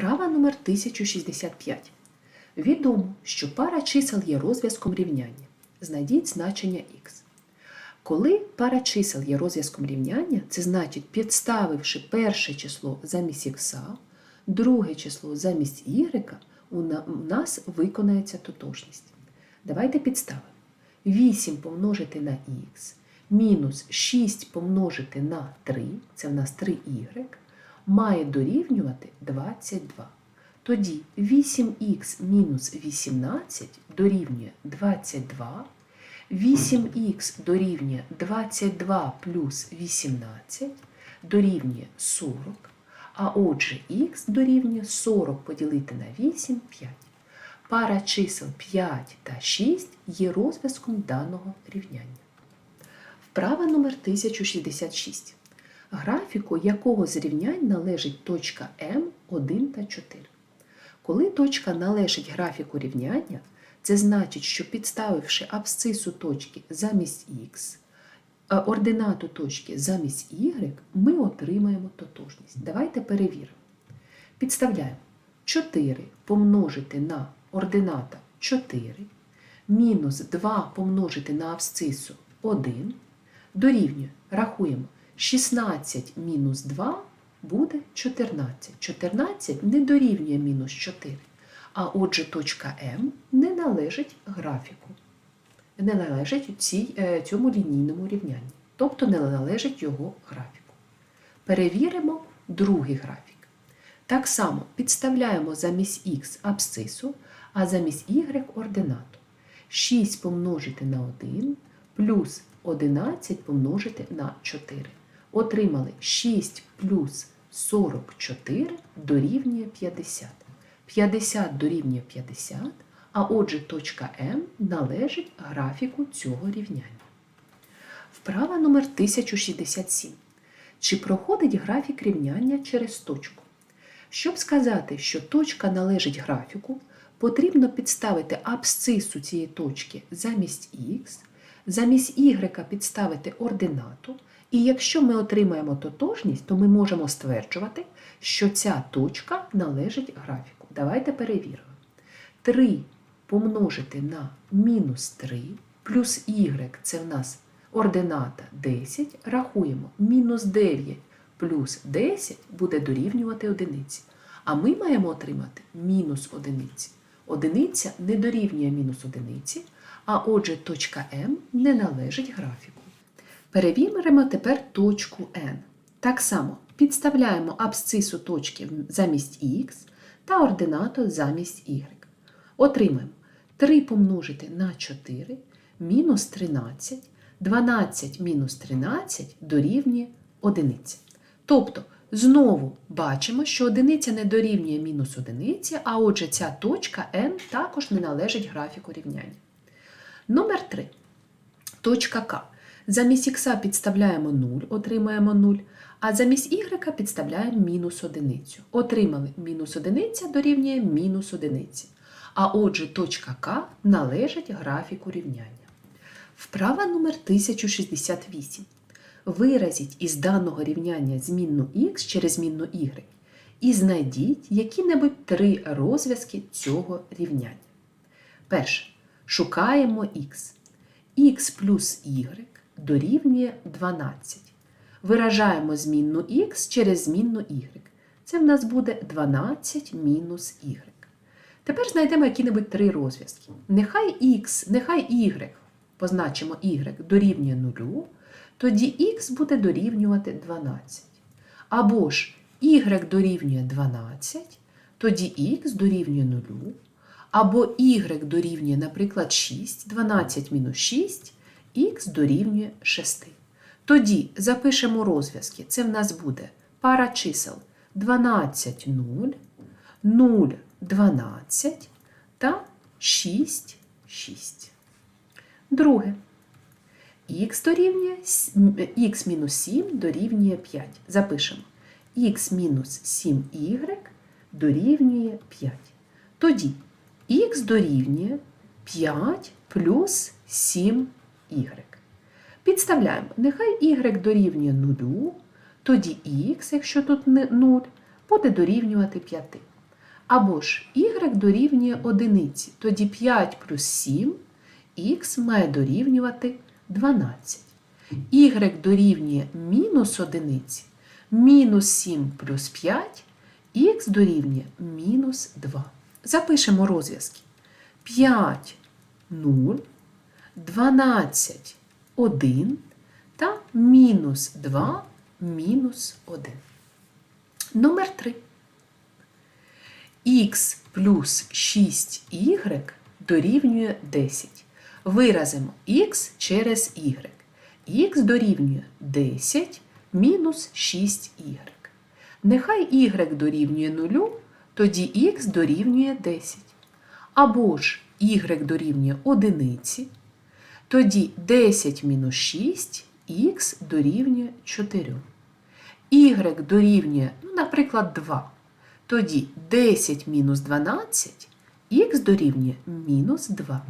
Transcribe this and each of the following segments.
Вправа номер 1065. Відомо, що пара чисел є розв'язком рівняння. Знайдіть значення х. Коли пара чисел є розв'язком рівняння, це значить, підставивши перше число замість х, друге число замість y, у нас виконається тотожність. Давайте підставимо. 8 помножити на х мінус 6 помножити на 3, це в нас 3y, має дорівнювати 22. Тоді 8х мінус 18 дорівнює 22, 8х дорівнює 22 плюс 18 дорівнює 40, а отже х дорівнює 40 поділити на 8 – 5. Пара чисел 5 та 6 є розв'язком даного рівняння. Вправа номер 1066. Графіку якого з рівнянь належить точка М 1 та 4. Коли точка належить графіку рівняння, це значить, що підставивши абсцису точки замість х, ординату точки замість y, ми отримаємо тотожність. Давайте перевіримо. Підставляємо 4 помножити на ордината 4, мінус 2 помножити на абсцису 1, дорівнює, рахуємо, 16 мінус 2 буде 14. 14 не дорівнює мінус 4. А отже, точка М не належить графіку, не належить цій, е, цьому лінійному рівнянні, тобто не належить його графіку. Перевіримо другий графік. Так само підставляємо замість х абсцису, а замість y ординату. 6 помножити на 1 плюс 11 помножити на 4. Отримали 6 плюс 44 дорівнює 50. 50 дорівнює 50, а отже точка М належить графіку цього рівняння. Вправа номер 1067. Чи проходить графік рівняння через точку? Щоб сказати, що точка належить графіку, потрібно підставити абсцису цієї точки замість х, замість y підставити ординату, і якщо ми отримаємо тотожність, то ми можемо стверджувати, що ця точка належить графіку. Давайте перевіримо. 3 помножити на мінус 3 плюс y це в нас ордината 10, рахуємо, мінус 9 плюс 10 буде дорівнювати одиниці. А ми маємо отримати мінус одиниці. Одиниця не дорівнює мінус одиниці, а отже точка М не належить графіку. Перевіримо тепер точку N. Так само підставляємо абсцису точки замість х та ординату замість y. Отримаємо 3 помножити на 4 мінус 13, 12 мінус 13 дорівнює 1. Тобто, знову бачимо, що одиниця не дорівнює мінус одиниці, а отже ця точка n також не належить графіку рівняння. Номер 3. Точка К. Замість х підставляємо 0, отримаємо 0, а замість y підставляємо мінус одиницю. Отримали мінус одиниця дорівнює мінус одиниці. А отже, точка К належить графіку рівняння. Вправа номер 1068. Виразіть із даного рівняння змінну х через змінну y і знайдіть які-небудь три розв'язки цього рівняння. Перше. Шукаємо х. х плюс y дорівнює 12. Виражаємо змінну х через змінну y. Це в нас буде 12 мінус y. Тепер знайдемо які-небудь три розв'язки. Нехай х, нехай y, позначимо y дорівнює 0, тоді х буде дорівнювати 12. Або ж y дорівнює 12, тоді х дорівнює 0, або y дорівнює, наприклад, 6, 12 мінус 6, х дорівнює 6. Тоді запишемо розв'язки. Це в нас буде пара чисел 12, 0, 0, 12 та 6, 6. Друге. Х дорівнює х мінус 7 дорівнює 5. Запишемо. х мінус 7y дорівнює 5. Тоді х дорівнює 5 плюс 7y. Підставляємо, нехай y дорівнює 0, тоді х, якщо тут 0, буде дорівнювати 5. Або ж y дорівнює одиниці. Тоді 5 плюс 7 х має дорівнювати 12. y дорівнює мінус одиниці. Мінус 7 плюс 5 х дорівнює мінус 2. Запишемо розв'язки. 5 0, 12 1 та мінус 2 мінус 1. Номер 3. х плюс 6y дорівнює 10. Виразимо х через y. х дорівнює 10 мінус 6y. Нехай y дорівнює 0, тоді х дорівнює 10. Або ж y дорівнює 1, тоді 10 мінус 6 х дорівнює 4. y дорівнює, ну, наприклад, 2. Тоді 10 мінус 12 х дорівнює мінус 2.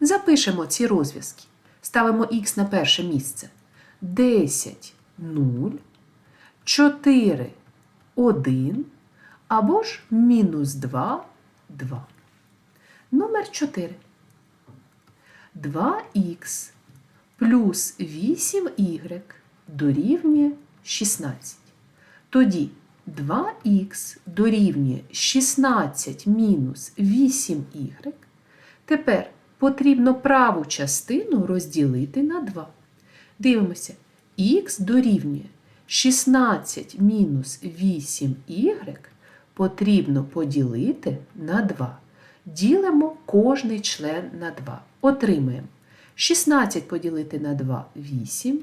Запишемо ці розв'язки. Ставимо х на перше місце. 10 0, 4 1 або ж мінус 2 2. Номер 4. 2х плюс 8y дорівнює 16. Тоді 2х дорівнює 16 мінус 8y. Тепер потрібно праву частину розділити на 2. Дивимося, х дорівнює 16 мінус 8y потрібно поділити на 2. Ділимо кожний член на 2. Отримаємо 16 поділити на 2 8.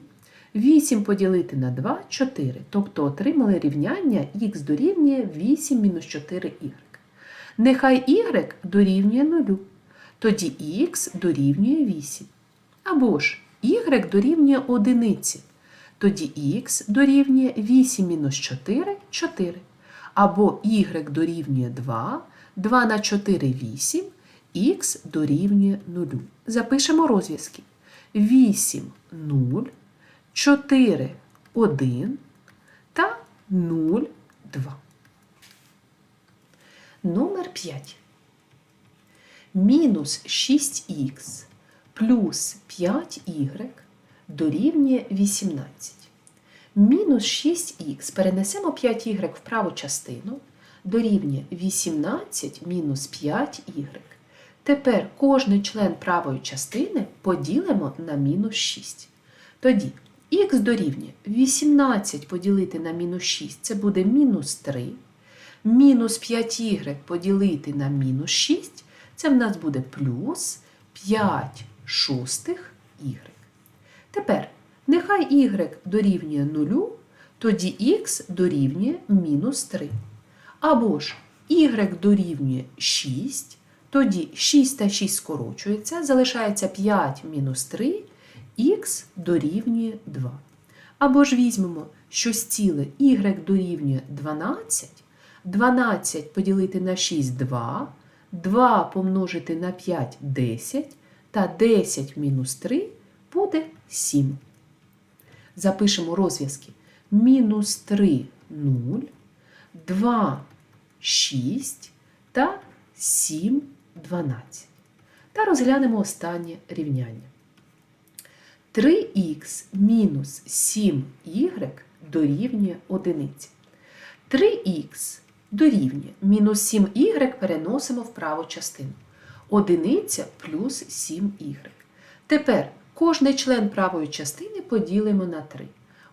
8 поділити на 2 4. Тобто отримали рівняння х дорівнює 8 мінус 4y. Нехай y дорівнює 0. Тоді х дорівнює 8. Або ж y дорівнює 1. Тоді х дорівнює 8 мінус 4 4. Або y дорівнює 2, 2 на 4 8, х дорівнює 0. Запишемо розв'язки. 8 0, 4 1 та 0 2. Номер 5. Мінус 6х плюс 5y дорівнює 18. Мінус 6х перенесемо 5y в праву частину, дорівнює 18 мінус 5y. Тепер кожний член правої частини поділимо на мінус 6. Тоді х дорівнює 18 поділити на мінус 6 це буде мінус 3. Мінус 5y поділити на мінус 6 це в нас буде плюс 5 шостих y. Тепер нехай y дорівнює 0, тоді х дорівнює мінус 3. Або ж y дорівнює 6, тоді 6 та 6 скорочується, залишається 5 мінус 3, х дорівнює 2. Або ж візьмемо щось ціле y дорівнює 12, 12 поділити на 6 2, 2 помножити на 5 10, та 10 мінус 3 буде 7. Запишемо розв'язки. Мінус 3 0, 2 6 та 7 12. Та розглянемо останнє рівняння. 3х мінус 7y дорівнює 1. 3х дорівнює мінус 7y переносимо в праву частину. Одиниця плюс 7y. Тепер кожний член правої частини поділимо на 3.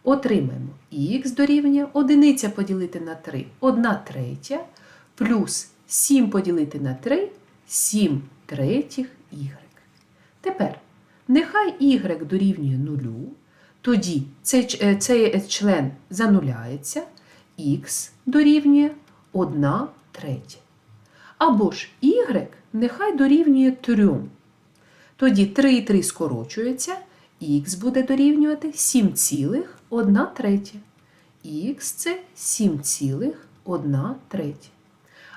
Отримаємо х дорівнює одиниця поділити на 3 1 третя, плюс 7 поділити на 3 7 третіх y. Тепер нехай y дорівнює 0, тоді цей, е, цей член зануляється, х дорівнює 1 третя. Або ж y нехай дорівнює 3. Тоді 3 і 3 скорочується, х буде дорівнювати 7,1 третя. Х це 7,1 третя.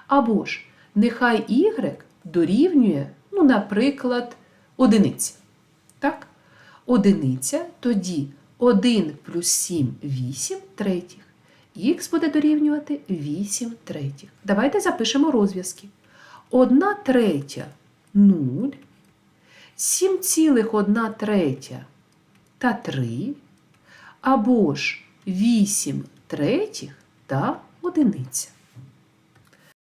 Або ж нехай y дорівнює, ну, наприклад, одиниця. Так? Одиниця, тоді 1 плюс 7 8 третіх. х буде дорівнювати 8 третіх. Давайте запишемо розв'язки. 1 третя 0, 7,1 третя та 3, або ж 8 третіх та одиниця.